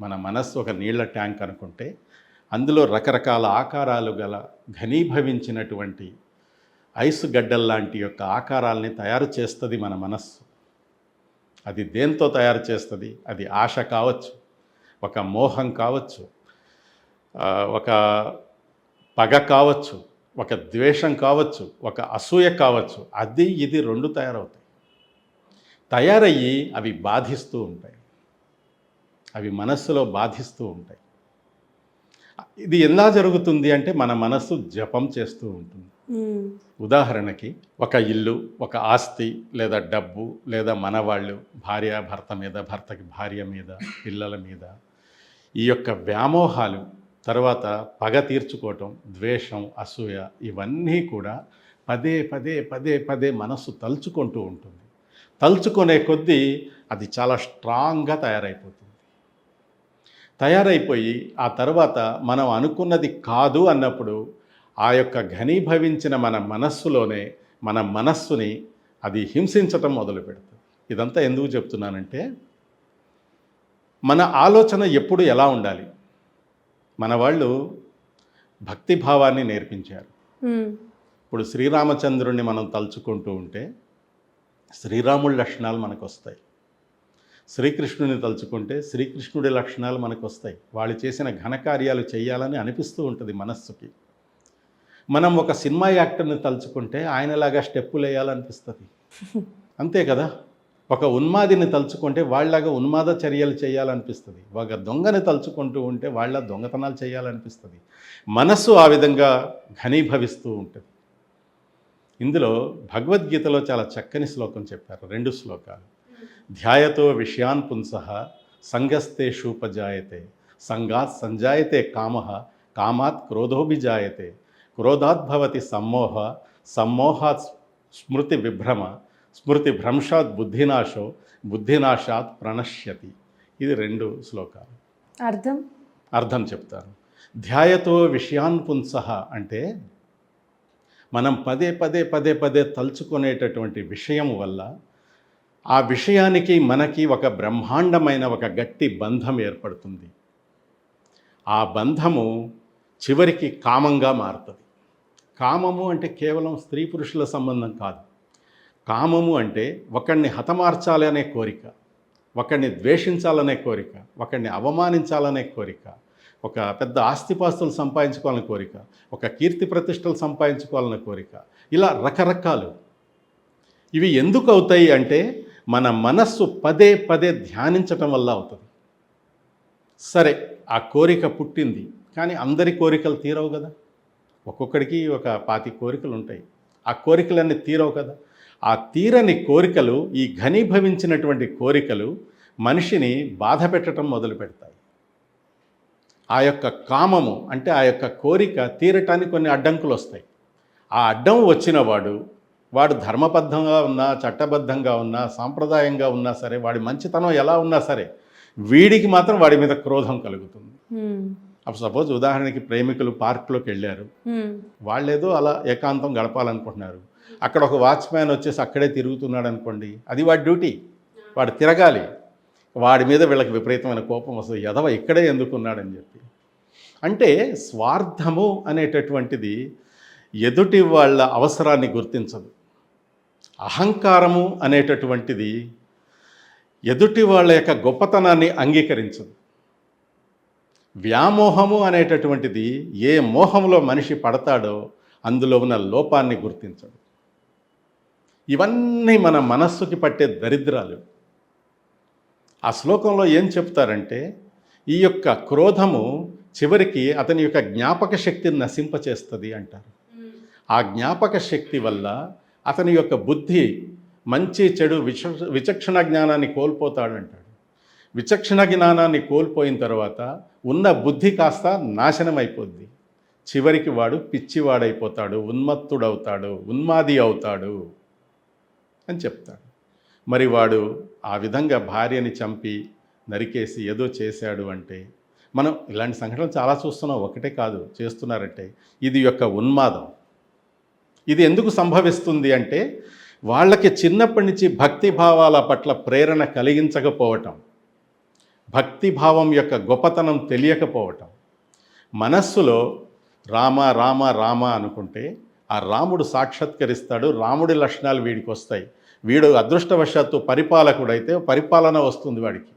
మన మనస్సు ఒక నీళ్ళ ట్యాంక్ అనుకుంటే అందులో రకరకాల ఆకారాలు గల ఘనీభవించినటువంటి ఐసు గడ్డల్లాంటి యొక్క ఆకారాల్ని తయారు చేస్తుంది మన మనస్సు. అది దేంతో తయారు చేస్తుంది? అది ఆశ కావచ్చు ఒక మోహం కావచ్చు ఒక పగ కావచ్చు ఒక ద్వేషం కావచ్చు ఒక అసూయ కావచ్చు అది ఇది రెండు తయారవుతాయి. తయారయ్యి అవి బాధిస్తూ ఉంటాయి. అవి మనస్సులో బాధిస్తూ ఉంటాయి. ఇది ఎలా జరుగుతుంది అంటే మన మనస్సు జపం చేస్తూ ఉంటుంది. ఉదాహరణకి ఒక ఇల్లు ఒక ఆస్తి లేదా డబ్బు లేదా మనవాళ్ళు భార్య భర్త మీద భర్తకి భార్య మీద పిల్లల మీద ఈ యొక్క వ్యామోహాలు తర్వాత పగ తీర్చుకోవటం ద్వేషం అసూయ ఇవన్నీ కూడా పదే పదే పదే పదే మనస్సు తలుచుకుంటూ ఉంటుంది. తలుచుకునే కొద్దీ అది చాలా స్ట్రాంగ్గా తయారైపోతుంది. తయారైపోయి ఆ తర్వాత మనం అనుకున్నది కాదు అన్నప్పుడు ఆ యొక్క ఘనీభవించిన మన మనస్సులోనే మన మనస్సుని అది హింసించటం మొదలు పెడుతుంది. ఇదంతా ఎందుకు చెప్తున్నానంటే మన ఆలోచన ఎప్పుడు ఎలా ఉండాలి? మన వాళ్ళు భక్తి భావాన్ని నేర్పించారు. ఇప్పుడు శ్రీరామచంద్రుణ్ణి మనం తలుచుకుంటూ ఉంటే శ్రీరాముడి లక్షణాలు మనకు వస్తాయి శ్రీకృష్ణుని తలుచుకుంటే శ్రీకృష్ణుడి లక్షణాలు మనకు వస్తాయి వాళ్ళు చేసిన ఘనకార్యాలు చేయాలని అనిపిస్తూ ఉంటుంది మనస్సుకి. మనం ఒక సినిమా యాక్టర్ని తలుచుకుంటే ఆయనలాగా స్టెప్పులు వేయాలనిపిస్తుంది. అంతే కదా? ఒక ఉన్మాదిని తలుచుకుంటే వాళ్ళలాగా ఉన్మాద చర్యలు చేయాలనిపిస్తుంది. ఒక దొంగని తలుచుకుంటూ ఉంటే వాళ్ళ దొంగతనాలు చేయాలనిపిస్తుంది. మనస్సు ఆ విధంగా ఘనీభవిస్తూ ఉంటుంది. ఇందులో భగవద్గీతలో చాలా చక్కని శ్లోకం చెప్పారు. రెండు శ్లోకాలు. ధ్యాయతో విషయాన్ పుంస సంగస్తేషూపజాయతే సంగాత్ సంజాయతే కామ కామాత్ క్రోధోభిజాయతే క్రోధాత్ భవతి సమ్మోహ సమ్మోహాత్ స్మృతి విభ్రమ స్మృతి భ్రంశాత్ బుద్ధినాశో బుద్ధినాశాత్ ప్రణశ్యతి. ఇది రెండు శ్లోకాలు. అర్థం? అర్థం చెప్తాను. ధ్యాయతో విషయాన్ పుంస అంటే మనం పదే పదే పదే పదే తలుచుకునేటటువంటి విషయం వల్ల ఆ విషయానికి మనకి ఒక బ్రహ్మాండమైన ఒక గట్టి బంధం ఏర్పడుతుంది. ఆ బంధము చివరికి కామంగా మారుతుంది. కామము అంటే కేవలం స్త్రీ పురుషుల సంబంధం కాదు. కామము అంటే ఒకడిని హతమార్చాలి అనే కోరిక ఒకడిని ద్వేషించాలనే కోరిక ఒకడిని అవమానించాలనే కోరిక ఒక పెద్ద ఆస్తిపాస్తులు సంపాదించుకోవాలనే కోరిక ఒక కీర్తి ప్రతిష్టలు సంపాదించుకోవాలనే కోరిక ఇలా రకరకాలు. ఇవి ఎందుకు అవుతాయి అంటే మన మనస్సు పదే పదే ధ్యానించటం వల్ల అవుతుంది. సరే ఆ కోరిక పుట్టింది కానీ అందరి కోరికలు తీరవు కదా. ఒక్కొక్కడికి ఒక పాతి కోరికలు ఉంటాయి. ఆ కోరికలన్నీ తీరవు కదా. ఆ తీరని కోరికలు ఈ ఘనీభవించినటువంటి కోరికలు మనిషిని బాధ పెట్టడం మొదలు పెడతాయి. ఆ యొక్క కామము అంటే ఆ యొక్క కోరిక తీరటానికి కొన్ని అడ్డంకులు వస్తాయి. ఆ అడ్డం వచ్చినవాడు వాడు ధర్మబద్ధంగా ఉన్నా చట్టబద్ధంగా ఉన్నా సాంప్రదాయంగా ఉన్నా సరే వాడి మంచితనం ఎలా ఉన్నా సరే వీడికి మాత్రం వాడి మీద క్రోధం కలుగుతుంది. అప్పుడు సపోజ్ ఉదాహరణకి ప్రేమికులు పార్క్లోకి వెళ్ళారు. వాళ్ళేదో అలా ఏకాంతం గడపాలనుకుంటున్నారు. అక్కడ ఒక వాచ్మ్యాన్ వచ్చేసి అక్కడే తిరుగుతున్నాడు అనుకోండి అది వాడి డ్యూటీ. వాడు తిరగాలి. వాడి మీద వీళ్ళకి విపరీతమైన కోపం వస్తుంది. ఎదవ ఇక్కడే ఎందుకున్నాడని చెప్పి. అంటే స్వార్థము అనేటటువంటిది ఎదుటి వాళ్ళ అవసరాన్ని గుర్తించదు. అహంకారము అనేటటువంటిది ఎదుటి వాళ్ళ యొక్క గొప్పతనాన్ని అంగీకరించదు. వ్యామోహము అనేటటువంటిది ఏ మోహంలో మనిషి పడతాడో అందులో ఉన్న లోపాన్ని గుర్తించడు. ఇవన్నీ మన మనస్సుకి పట్టే దరిద్రాలు. ఆ శ్లోకంలో ఏం చెప్తారంటే ఈ యొక్క క్రోధము చివరికి అతని యొక్క జ్ఞాపక శక్తిని నశింపచేస్తుంది అంటారు. ఆ జ్ఞాపక శక్తి వల్ల అతని యొక్క బుద్ధి మంచి చెడు విచ విచక్షణ జ్ఞానాన్ని కోల్పోతాడంటాడు. విచక్షణ జ్ఞానాన్ని కోల్పోయిన తర్వాత ఉన్న బుద్ధి కాస్త నాశనం అయిపోద్ది చివరికి వాడు పిచ్చివాడైపోతాడు ఉన్మత్తుడవుతాడు ఉన్మాది అవుతాడు అని చెప్తాడు. మరి వాడు ఆ విధంగా భార్యని చంపి నరికేసి ఏదో చేశాడు అంటే మనం ఇలాంటి సంఘటనలు చాలా చూస్తున్నాం ఒకటే కాదు చేస్తున్నారంటే ఇది యొక్క ఉన్మాదం. ఇది ఎందుకు సంభవిస్తుంది అంటే వాళ్ళకి చిన్నప్పటి నుంచి భక్తి భావాల పట్ల ప్రేరణ కలిగించకపోవటం భక్తిభావం యొక్క గొప్పతనం తెలియకపోవటం. మనస్సులో రామ రామ రామ అనుకుంటే ఆ రాముడు సాక్షాత్కరిస్తాడు రాముడి లక్షణాలు వీడికి వస్తాయి. వీడు అదృష్టవశాత్తు పరిపాలకుడైతే పరిపాలన వస్తుంది వాడికి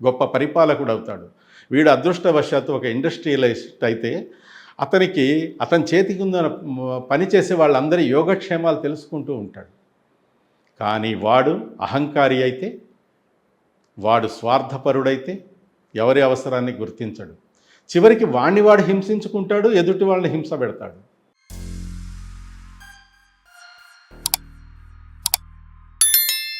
గొప్ప పరిపాలకుడు అవుతాడు. వీడు అదృష్టవశాత్తు ఒక ఇండస్ట్రియలిస్ట్ అయితే అతనికి అతని చేతికి ఉన్న పని చేసే వాళ్ళందరి యోగక్షేమాలు తెలుసుకుంటూ ఉంటాడు. కానీ వాడు అహంకారి అయితే వాడు స్వార్థపరుడైతే ఎవరి అవసరాన్ని గుర్తించడు. చివరికి వాణ్ణి వాడు హింసించుకుంటాడు ఎదుటి వాళ్ళని హింస పెడతాడు.